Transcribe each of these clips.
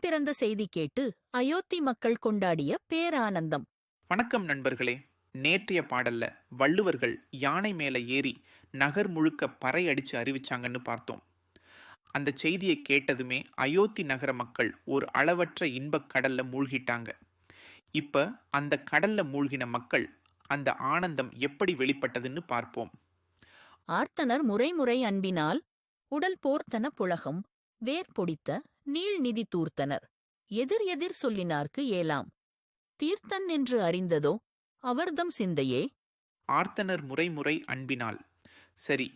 பிறந்த செய்தி கேட்டு அயோத்தி மக்கள் கொண்டாடிய பேரானந்தம். வணக்கம் நண்பர்களே. நேற்றைய பாடல்ல வள்ளுவர்கள் யானை மேல ஏறி நகர் முழுக்க பறை அடிச்சு அறிவிச்சாங்கன்னு பார்த்தோம். அந்த செய்தியை கேட்டதுமே அயோத்தி நகர மக்கள் ஒரு அளவற்ற இன்பக் கடல்ல மூழ்கிட்டாங்க. இப்ப அந்த கடல்ல மூழ்கின மக்கள் அந்த ஆனந்தம் எப்படி வெளிப்பட்டதுன்னு பார்ப்போம். ஆர்த்தனர் முறைமுறை அன்பினால் உடல் போர்த்தன புலகம் வேர் பொடித்த நீள் நிதி தூர்த்தனர். எதிர் எதிர் சொல்லினார்க்கு ஏலாம். தீர்த்தன் என்று அறிந்ததோ அவர்தம் சிந்தையே. ஆர்த்தனர் முறைமுறை அன்பினால். சரி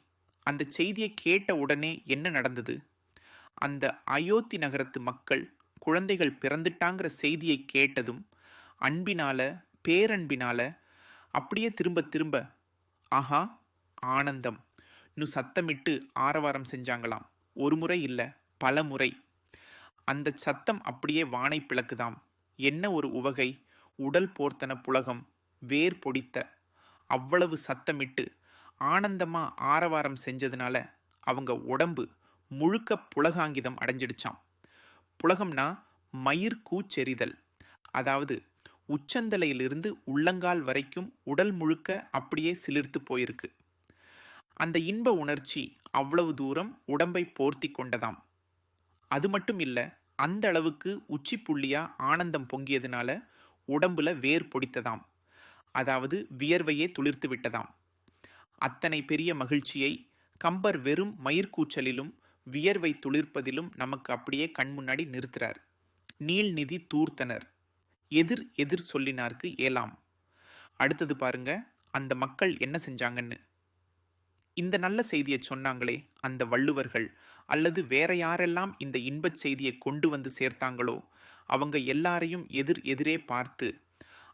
அந்த செய்தியை கேட்ட உடனே என்ன நடந்தது? அந்த அயோத்தி நகரத்து மக்கள் குழந்தைகள் பிறந்துட்டாங்கிற செய்தியை கேட்டதும் அன்பினால பேரன்பினால அப்படியே திரும்ப திரும்ப ஆஹா ஆனந்தம். நு சத்தமிட்டு ஆரவாரம் செஞ்சாங்களாம். ஒரு முறை இல்லை பல முறை. அந்த சத்தம் அப்படியே வானை பிளக்குதாம். என்ன ஒரு உவகை? உடல் போர்த்தன புலகம் வேர் பொடித்த. அவ்வளவு சத்தமிட்டு ஆனந்தமாக ஆரவாரம் செஞ்சதுனால அவங்க உடம்பு முழுக்க புலகாங்கிதம் அடைஞ்சிடுச்சாம். புலகம்னா மயிர் கூச்செறிதல். அதாவது உச்சந்தலையிலிருந்து உள்ளங்கால் வரைக்கும் உடல் முழுக்க அப்படியே சிலிர்த்து போயிருக்கு. அந்த இன்ப உணர்ச்சி அவ்வளவு தூரம் உடம்பை போர்த்தி கொண்டதாம். அது மட்டும் இல்லை அந்த அளவுக்கு உச்சி புள்ளியாக ஆனந்தம் பொங்கியதுனால உடம்புல வேர் பொடித்ததாம். அதாவது வியர்வையே துளிர்த்து விட்டதாம். அத்தனை பெரிய மகிழ்ச்சியை கம்பர் வெறும் மயிர்கூச்சலிலும் வியர்வை துளிர்ப்பதிலும் நமக்கு அப்படியே கண் முன்னாடி நிறுத்துறார். நீள்நிதி தூர்த்தனர். எதிர் எதிர் சொல்லினார்க்கு ஏலாம். அடுத்தது பாருங்க அந்த மக்கள் என்ன செஞ்சாங்கன்னு. இந்த நல்ல செய்தியை சொன்னாங்களே அந்த வள்ளுவர்கள்? அல்லது வேற யாரெல்லாம் இந்த இன்பச் செய்தியை கொண்டு வந்து சேர்த்தாங்களோ? அவங்க எல்லாரையும் எதிர் எதிரே பார்த்து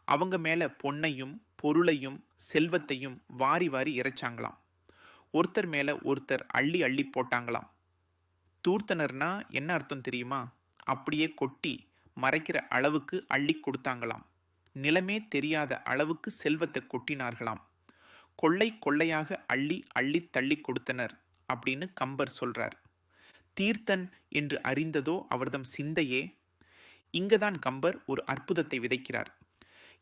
அவங்க மேலே பொன்னையும் பொருளையும் செல்வத்தையும் வாரி வாரி இறைச்சாங்களாம். ஒருத்தர் மேலே ஒருத்தர் அள்ளி அள்ளி போட்டாங்களாம். தூர்த்தனர்னா என்ன அர்த்தம் தெரியுமா? அப்படியே கொட்டி மறைக்கிற அளவுக்கு அள்ளி கொடுத்தாங்களாம். நிலமே தெரியாத அளவுக்கு செல்வத்தை கொட்டினார்களாம். கொள்ளை கொள்ளையாக அள்ளி அள்ளி தள்ளி கொடுத்தனர் அப்படின்னு கம்பர் சொல்றார். தீர்த்தன் என்று அறிந்ததோ அவர்தம் சிந்தையே? இங்கதான் கம்பர் ஒரு அற்புதத்தை விதைக்கிறார்.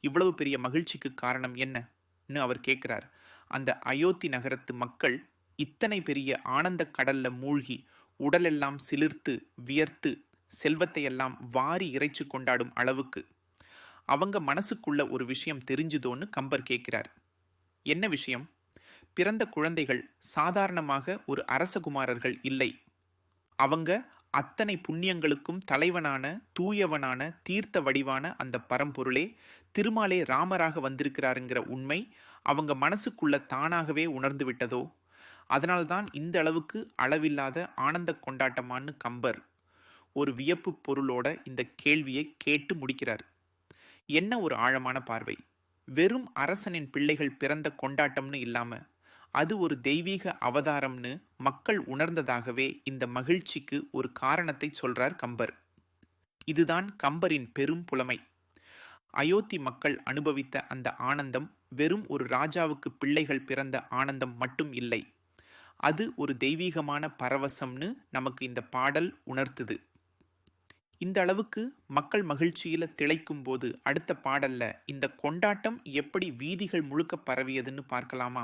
இவ்வளவு பெரிய மகிழ்ச்சிக்கு காரணம் என்னன்னு அவர் கேட்கிறார். அந்த அயோத்தி நகரத்து மக்கள் இத்தனை பெரிய ஆனந்த கடல்ல மூழ்கி உடலெல்லாம் சிலிர்த்து வியர்த்து செல்வத்தையெல்லாம் வாரி இறைச்சி கொண்டாடும் அளவுக்கு. அவங்க மனசுக்குள்ள ஒரு விஷயம் தெரிஞ்சுதோன்னு கம்பர் கேட்கிறார். என்ன விஷயம்? பிறந்த குழந்தைகள் சாதாரணமாக ஒரு அரசகுமாரர்கள் இல்லை. அவங்க அத்தனை புண்ணியங்களுக்கும் தலைவனான தூயவனான தீர்த்த வடிவான அந்த பரம்பொருளே திருமாலே ராமராக வந்திருக்கிறாருங்கிற உண்மை அவங்க மனசுக்குள்ள தானாகவே உணர்ந்து விட்டதோ? அதனால்தான் இந்த அளவுக்கு அளவில்லாத ஆனந்த கொண்டாட்டமான்னு கம்பர் ஒரு வியப்பு பொருளோட இந்த கேள்வியை கேட்டு முடிக்கிறார். என்ன ஒரு ஆழமான பார்வை? வெறும் அரசனின் பிள்ளைகள் பிறந்த கொண்டாட்டம்னு இல்லாமல் அது ஒரு தெய்வீக அவதாரம்னு மக்கள் உணர்ந்ததாகவே இந்த மகிழ்ச்சிக்கு ஒரு காரணத்தை சொல்றார் கம்பர். இதுதான் கம்பரின் பெரும் புலமை. அயோத்தி மக்கள் அனுபவித்த அந்த ஆனந்தம் வெறும் ஒரு ராஜாவுக்கு பிள்ளைகள் பிறந்த ஆனந்தம் மட்டும் இல்லை. அது ஒரு தெய்வீகமான பரவசம்னு நமக்கு இந்த பாடல் உணர்த்துது. இந்த அளவுக்கு மக்கள் மகிழ்ச்சியில் திளைக்கும் போது அடுத்த பாடல்ல இந்த கொண்டாட்டம் எப்படி வீதிகள் முழுக்க பரவியதுன்னு பார்க்கலாமா?